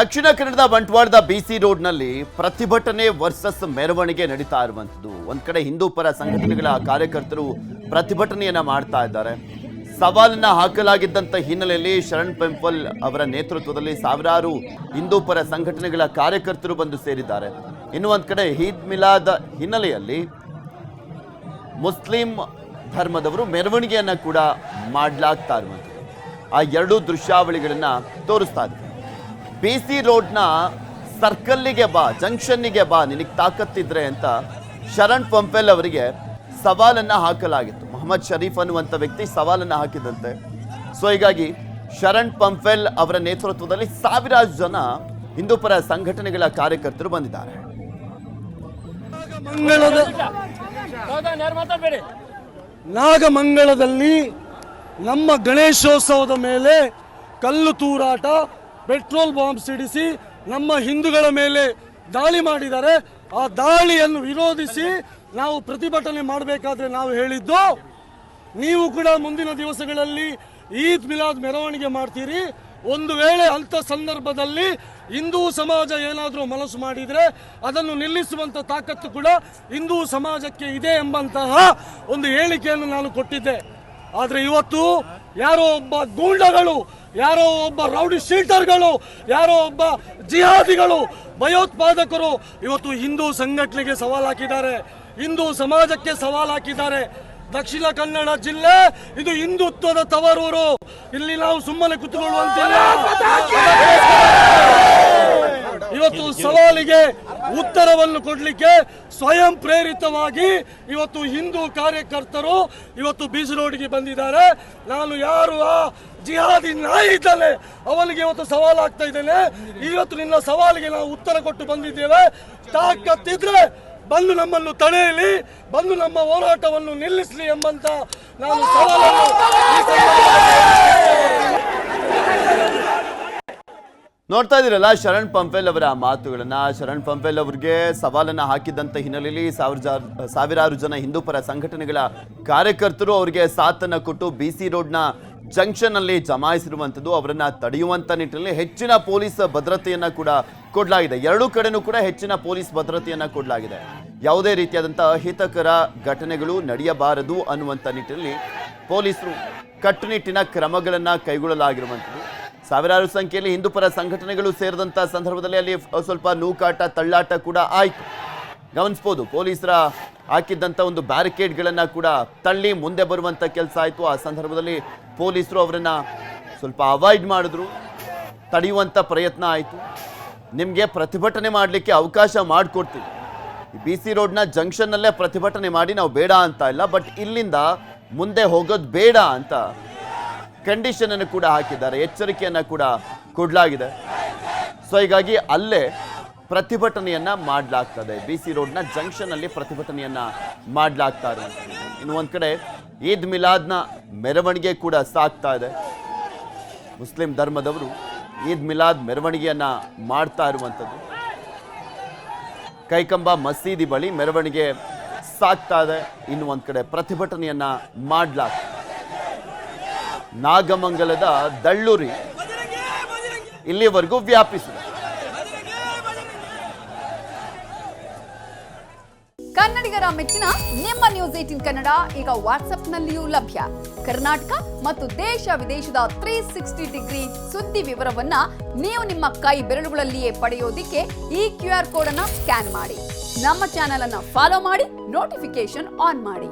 ದಕ್ಷಿಣ ಕನ್ನಡದ ಬಂಟ್ವಾಳದ ಬಿಸಿ ರೋಡ್ನಲ್ಲಿ ಪ್ರತಿಭಟನೆ ವರ್ಸಸ್ ಮೆರವಣಿಗೆ ನಡೀತಾ ಇರುವಂಥದ್ದು. ಒಂದು ಕಡೆ ಹಿಂದೂ ಪರ ಸಂಘಟನೆಗಳ ಕಾರ್ಯಕರ್ತರು ಪ್ರತಿಭಟನೆಯನ್ನ ಮಾಡ್ತಾ ಇದ್ದಾರೆ. ಸವಾಲನ್ನ ಹಾಕಲಾಗಿದ್ದಂತ ಹಿನ್ನೆಲೆಯಲ್ಲಿ ಶರಣ್ ಪೆಂಪಲ್ ಅವರ ನೇತೃತ್ವದಲ್ಲಿ ಸಾವಿರಾರು ಹಿಂದೂ ಪರ ಸಂಘಟನೆಗಳ ಕಾರ್ಯಕರ್ತರು ಬಂದು ಸೇರಿದ್ದಾರೆ. ಇನ್ನು ಒಂದು ಕಡೆ ಈದ್ ಮಿಲಾದ ಹಿನ್ನೆಲೆಯಲ್ಲಿ ಮುಸ್ಲಿಂ ಧರ್ಮದವರು ಮೆರವಣಿಗೆಯನ್ನು ಕೂಡ ಮಾಡಲಾಗ್ತಾ ಇರುವಂಥದ್ದು. ಆ ಎರಡೂ ದೃಶ್ಯಾವಳಿಗಳನ್ನ ತೋರಿಸ್ತಾ ಇದ್ದಾರೆ ಬಿ ಸಿ ರೋಡ್ನ ಸರ್ಕಲ್ಲಿಗೆ ಬಾ, ಜಂಕ್ಷನ್ನಿಗೆ ಬಾ, ನಿನಗೆ ತಾಕತ್ತಿದ್ರೆ ಅಂತ ಶರಣ್ ಪಂಪೆಲ್ ಅವರಿಗೆ ಸವಾಲನ್ನು ಹಾಕಲಾಗಿತ್ತು. ಮೊಹಮ್ಮದ್ ಶರೀಫ್ ಅನ್ನುವಂಥ ವ್ಯಕ್ತಿ ಸವಾಲನ್ನು ಹಾಕಿದಂತೆ. ಸೊ, ಹೀಗಾಗಿ ಶರಣ್ ಪಂಪೆಲ್ ಅವರ ನೇತೃತ್ವದಲ್ಲಿ ಸಾವಿರಾರು ಜನ ಹಿಂದೂಪರ ಸಂಘಟನೆಗಳ ಕಾರ್ಯಕರ್ತರು ಬಂದಿದ್ದಾರೆ. ನಾಗಮಂಗಲದಲ್ಲಿ ನಮ್ಮ ಗಣೇಶೋತ್ಸವದ ಮೇಲೆ ಕಲ್ಲು ತೂರಾಟ ಪೆಟ್ರೋಲ್ ಬಾಂಬ್ ಸಿಡಿಸಿ ನಮ್ಮ ಹಿಂದೂಗಳ ಮೇಲೆ ದಾಳಿ ಮಾಡಿದ್ದಾರೆ. ಆ ದಾಳಿಯನ್ನು ವಿರೋಧಿಸಿ ನಾವು ಪ್ರತಿಭಟನೆ ಮಾಡಬೇಕಾದ್ರೆ ನಾವು ಹೇಳಿದ್ದು, ನೀವು ಕೂಡ ಮುಂದಿನ ದಿವಸಗಳಲ್ಲಿ ಈದ್ ಮಿಲಾದ್ ಮೆರವಣಿಗೆ ಮಾಡ್ತೀರಿ. ಒಂದು ವೇಳೆ ಅಂಥ ಸಂದರ್ಭದಲ್ಲಿ ಹಿಂದೂ ಸಮಾಜ ಏನಾದರೂ ಮನಸ್ಸು ಮಾಡಿದರೆ ಅದನ್ನು ನಿಲ್ಲಿಸುವಂಥ ತಾಕತ್ತು ಕೂಡ ಹಿಂದೂ ಸಮಾಜಕ್ಕೆ ಇದೆ ಎಂಬಂತಹ ಒಂದು ಹೇಳಿಕೆಯನ್ನು ನಾನು ಕೊಟ್ಟಿದ್ದೆ. ಆದರೆ ಇವತ್ತು ಯಾರೋ ಒಬ್ಬ ಗೂಂಡಗಳು ಯಾರೋ ಒಬ್ಬ ರೌಡಿ ಶೀಟರ್ಗಳು ಯಾರೋ ಒಬ್ಬ ಜಿಹಾದಿಗಳು ಭಯೋತ್ಪಾದಕರು ಇವತ್ತು ಹಿಂದೂ ಸಂಘಟನೆಗೆ ಸವಾಲು ಹಾಕಿದ್ದಾರೆ ಹಿಂದೂ ಸಮಾಜಕ್ಕೆ ಸವಾಲು ಹಾಕಿದ್ದಾರೆ. ದಕ್ಷಿಣ ಕನ್ನಡ ಜಿಲ್ಲೆ ಇದು ಹಿಂದುತ್ವದ ತವರೂರು. ಇಲ್ಲಿ ನಾವು ಸುಮ್ಮನೆ ಕುತ್ಕೊಳ್ಳುವಂತಿಲ್ಲ. ಇವತ್ತು ಸವಾಲಿಗೆ ಉತ್ತರವನ್ನು ಕೊಡಲಿಕ್ಕೆ ಸ್ವಯಂ ಪ್ರೇರಿತವಾಗಿ ಇವತ್ತು ಹಿಂದೂ ಕಾರ್ಯಕರ್ತರು ಇವತ್ತು ಬೀಚ್ ರೋಡ್ಗೆ ಬಂದಿದ್ದಾರೆ. ನಾನು ಯಾರು? ಆ ಜಿಹಾದಿ ನಾಯಿ ಇದ್ದಾನೆ. ಅವನಿಗೆ ಇವತ್ತು ಸವಾಲಾಗ್ತಾ ಇದ್ದೇನೆ. ಇವತ್ತು ನಿನ್ನ ಸವಾಲಿಗೆ ನಾವು ಉತ್ತರ ಕೊಟ್ಟು ಬಂದಿದ್ದೇವೆ. ತಾಕತ್ತಿದ್ರೆ ಬಂದು ನಮ್ಮನ್ನು ತಡೆಯಲಿ, ಬಂದು ನಮ್ಮ ಹೋರಾಟವನ್ನು ನಿಲ್ಲಿಸಲಿ ಎಂಬಂತ ನಾನು ಸವಾಲನ್ನು ಈ ಸಂದರ್ಭದಲ್ಲಿ ನೋಡ್ತಾ ಇದ್ದೀರಲ್ಲ, ಶರಣ್ ಪಂಪೆಲ್ ಅವರ ಮಾತುಗಳನ್ನ. ಶರಣ್ ಪಂಪೆಲ್ ಅವರಿಗೆ ಸವಾಲನ್ನ ಹಾಕಿದಂಥ ಹಿನ್ನೆಲೆಯಲ್ಲಿ ಸಾವಿರ ಸಾವಿರಾರು ಜನ ಹಿಂದೂಪರ ಸಂಘಟನೆಗಳ ಕಾರ್ಯಕರ್ತರು ಅವರಿಗೆ ಸಾಥನ್ನ ಕೊಟ್ಟು ಬಿ ಸಿ ರೋಡ್ನ ಜಂಕ್ಷನ್ ಅಲ್ಲಿ ಜಮಾಯಿಸಿರುವಂಥದ್ದು, ಅವರನ್ನ ತಡೆಯುವಂತ ನಿಟ್ಟಿನಲ್ಲಿ ಹೆಚ್ಚಿನ ಪೊಲೀಸ್ ಭದ್ರತೆಯನ್ನ ಕೂಡ ಕೊಡಲಾಗಿದೆ. ಎರಡೂ ಕಡೆನೂ ಕೂಡ ಹೆಚ್ಚಿನ ಪೊಲೀಸ್ ಭದ್ರತೆಯನ್ನ ಕೊಡಲಾಗಿದೆ. ಯಾವುದೇ ರೀತಿಯಾದಂತಹ ಅಹಿತಕರ ಘಟನೆಗಳು ನಡೆಯಬಾರದು ಅನ್ನುವಂಥ ನಿಟ್ಟಿನಲ್ಲಿ ಪೊಲೀಸರು ಕಟ್ಟುನಿಟ್ಟಿನ ಕ್ರಮಗಳನ್ನ ಕೈಗೊಳ್ಳಲಾಗಿರುವಂಥದ್ದು. ಸಾವಿರಾರು ಸಂಖ್ಯೆಯಲ್ಲಿ ಹಿಂದೂಪರ ಸಂಘಟನೆಗಳು ಸೇರಿದಂಥ ಸಂದರ್ಭದಲ್ಲಿ ಅಲ್ಲಿ ಸ್ವಲ್ಪ ನೂಕಾಟ, ತಳ್ಳಾಟ ಕೂಡ ಆಯಿತು. ಗಮನಿಸ್ಬೋದು, ಪೊಲೀಸರ ಹಾಕಿದ್ದಂಥ ಒಂದು ಬ್ಯಾರಿಕೇಡ್ಗಳನ್ನು ಕೂಡ ತಳ್ಳಿ ಮುಂದೆ ಬರುವಂಥ ಕೆಲಸ ಆಯಿತು. ಆ ಸಂದರ್ಭದಲ್ಲಿ ಪೊಲೀಸರು ಅವರನ್ನು ಸ್ವಲ್ಪ ಅವಾಯ್ಡ್ ಮಾಡಿದ್ರು. ತಡೆಯುವಂಥ ಪ್ರಯತ್ನ ಆಯಿತು. ನಿಮಗೆ ಪ್ರತಿಭಟನೆ ಮಾಡಲಿಕ್ಕೆ ಅವಕಾಶ ಮಾಡಿಕೊಡ್ತೀವಿ. ಬಿ ಸಿ ರೋಡ್ನ ಜಂಕ್ಷನ್ನಲ್ಲೇ ಪ್ರತಿಭಟನೆ ಮಾಡಿ ನಾವು ಬೇಡ ಅಂತ ಇಲ್ಲ, ಬಟ್ ಇಲ್ಲಿಂದ ಮುಂದೆ ಹೋಗೋದು ಬೇಡ ಅಂತ ಕಂಡೀಷನ್ ಅನ್ನು ಕೂಡ ಹಾಕಿದ್ದಾರೆ, ಎಚ್ಚರಿಕೆಯನ್ನ ಕೂಡ ಕೊಡಲಾಗಿದೆ. ಸೊ ಹೀಗಾಗಿ ಅಲ್ಲೇ ಪ್ರತಿಭಟನೆಯನ್ನ ಮಾಡಲಾಗ್ತದೆ. ಬಿ ಸಿ ರೋಡ್ನ ಜಂಕ್ಷನ್ ಅಲ್ಲಿ ಪ್ರತಿಭಟನೆಯನ್ನ ಮಾಡಲಾಗ್ತಾ ಇರುವಂಥದ್ದು. ಇನ್ನು ಒಂದ್ ಕಡೆ ಈದ್ ಮಿಲಾದ್ನ ಮೆರವಣಿಗೆ ಕೂಡ ಸಾಕ್ತಾ ಇದೆ. ಮುಸ್ಲಿಂ ಧರ್ಮದವರು ಈದ್ ಮಿಲಾದ್ ಮೆರವಣಿಗೆಯನ್ನ ಮಾಡ್ತಾ ಇರುವಂಥದ್ದು. ಕೈಕಂಬ ಮಸೀದಿ ಬಳಿ ಮೆರವಣಿಗೆ ಸಾಗ್ತಾ ಇದೆ. ಇನ್ನು ಒಂದ್ ಕಡೆ ಪ್ರತಿಭಟನೆಯನ್ನ ಮಾಡಲಾಗ್ತದೆ. ನಾಗಮಂಗಲದ ದಳ್ಳೂರಿ ಇಲ್ಲಿವರೆಗೂ ವ್ಯಾಪಿಸಿದೆ. ಕನ್ನಡಿಗರ ಮೆಚ್ಚಿನ ನಿಮ್ಮ ನ್ಯೂಸ್ ಏಟಿನ್ ಕನ್ನಡ ಈಗ ವಾಟ್ಸ್ಆಪ್ನಲ್ಲಿಯೂ ಲಭ್ಯ. ಕರ್ನಾಟಕ ಮತ್ತು ದೇಶ ವಿದೇಶದ ತ್ರೀ ಸಿಕ್ಸ್ಟಿ ಡಿಗ್ರಿ ಸುದ್ದಿ ವಿವರವನ್ನ ನೀವು ನಿಮ್ಮ ಕೈ ಬೆರಳುಗಳಲ್ಲಿಯೇ ಪಡೆಯೋದಿಕ್ಕೆ ಈ ಕ್ಯೂ ಆರ್ ಕೋಡ್ ಅನ್ನ ಸ್ಕ್ಯಾನ್ ಮಾಡಿ. ನಮ್ಮ ಚಾನೆಲ್ ಅನ್ನ ಫಾಲೋ ಮಾಡಿ ನೋಟಿಫಿಕೇಶನ್ ಆನ್ ಮಾಡಿ.